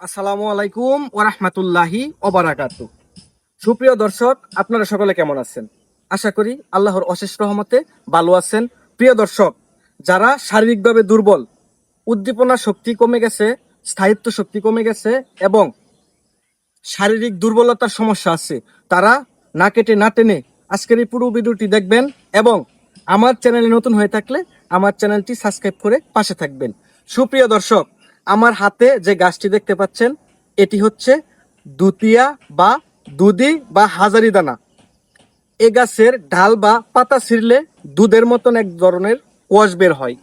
আসসালামু আলাইকুম ওরহমতুল্লাহি ওবারাকাত। সুপ্রিয় দর্শক, আপনারা সকলে কেমন আছেন? আশা করি আল্লাহর অশেষ রহমতে ভালো আছেন। প্রিয় দর্শক, যারা শারীরিকভাবে দুর্বল, উদ্দীপনা শক্তি কমে গেছে, স্থায়িত্ব শক্তি কমে গেছে এবং শারীরিক দুর্বলতার সমস্যা আছে, তারা না কেটে না টেনে আজকের এই পুরো ভিডিওটি দেখবেন এবং আমার চ্যানেলে নতুন হয়ে থাকলে আমার চ্যানেলটি সাবস্ক্রাইব করে পাশে থাকবেন। সুপ্রিয় দর্শক আমার হাতে যে গাছটি দেখতে পাচ্ছেন, এটি হচ্ছে দুতিয়া বা দুদি বা হাজারি দানা। এ গাছের ঢাল বা পাতা ছিঁড়লে দুধের মতন এক ধরনের কোষ বের হয়।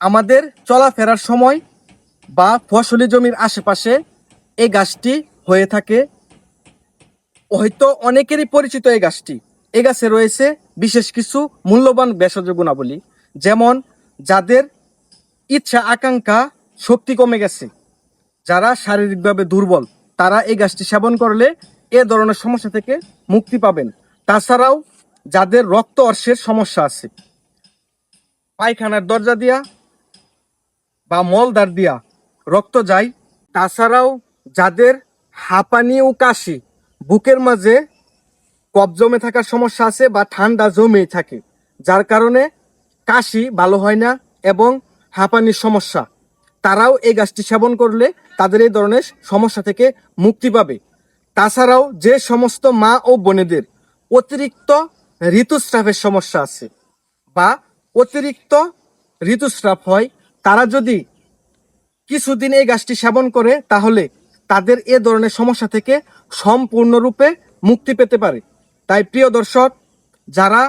আমাদের চলাফেরার সময় বা ফসলি জমির আশেপাশে এই গাছটি হয়ে থাকে। হয়তো অনেকেরই পরিচিত এই গাছটি। এ গাছে রয়েছে বিশেষ কিছু মূল্যবান ভেষজ গুণাবলী, যেমন যাদের ইচ্ছা আকাঙ্ক্ষা শক্তি কমে গেছে। যারা শারীরিকভাবে দুর্বল, তারা এই গাছটি সেবন করলে এ ধরনের সমস্যা থেকে মুক্তি পাবেন। তাছাড়াও যাদের রক্ত অর্শের সমস্যা আছে, পায়খানার দরজা দিয়া বা মলদার দিয়া রক্ত যায়, তাছাড়াও যাদের হাঁপানি ও কাশি, বুকের মাঝে কফ জমে থাকার সমস্যা আছে বা ঠান্ডা জমেই থাকে, যার কারণে কাশি ভালো হয় না এবং হাঁপানির সমস্যা। তারাও এই গাছটি সেবন করলে তাদের এই ধরনের সমস্যা থেকে মুক্তি পাবে। তাছাড়াও যে সমস্ত মা ও বোনেদের অতিরিক্ত ঋতুস্রাবের সমস্যা আছে বা অতিরিক্ত ঋতুস্রাব হয়, তারা যদি কিছুদিন এই গাছটি সেবন করে, তাহলে তাদের এ ধরনের সমস্যা থেকে সম্পূর্ণরূপে মুক্তি পেতে পারে। তাই প্রিয় দর্শক, যারা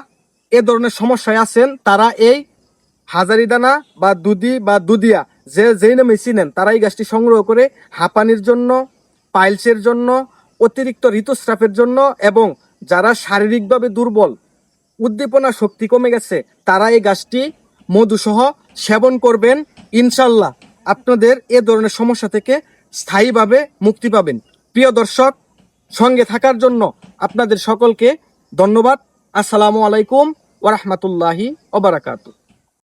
এ ধরনের সমস্যায় আছেন, তারা এই হাজারিদানা বা দুদি বা দুদিয়া যে যেই নামে চিনেন তারা এই গাছটি সংগ্রহ করে হাঁপানির জন্য, পাইলসের জন্য, অতিরিক্ত ঋতুস্রাবের জন্য এবং যারা শারীরিকভাবে দুর্বল, উদ্দীপনা শক্তি কমে গেছে, তারা এই গাছটি মধুসহ সেবন করবেন। ইনশাল্লাহ আপনাদের এ ধরনের সমস্যা থেকে স্থায়ীভাবে মুক্তি পাবেন। প্রিয় দর্শক, সঙ্গে থাকার জন্য আপনাদের সকলকে ধন্যবাদ। আসসালামু আলাইকুম ওরহমতুল্লাহি ওবরাকাতু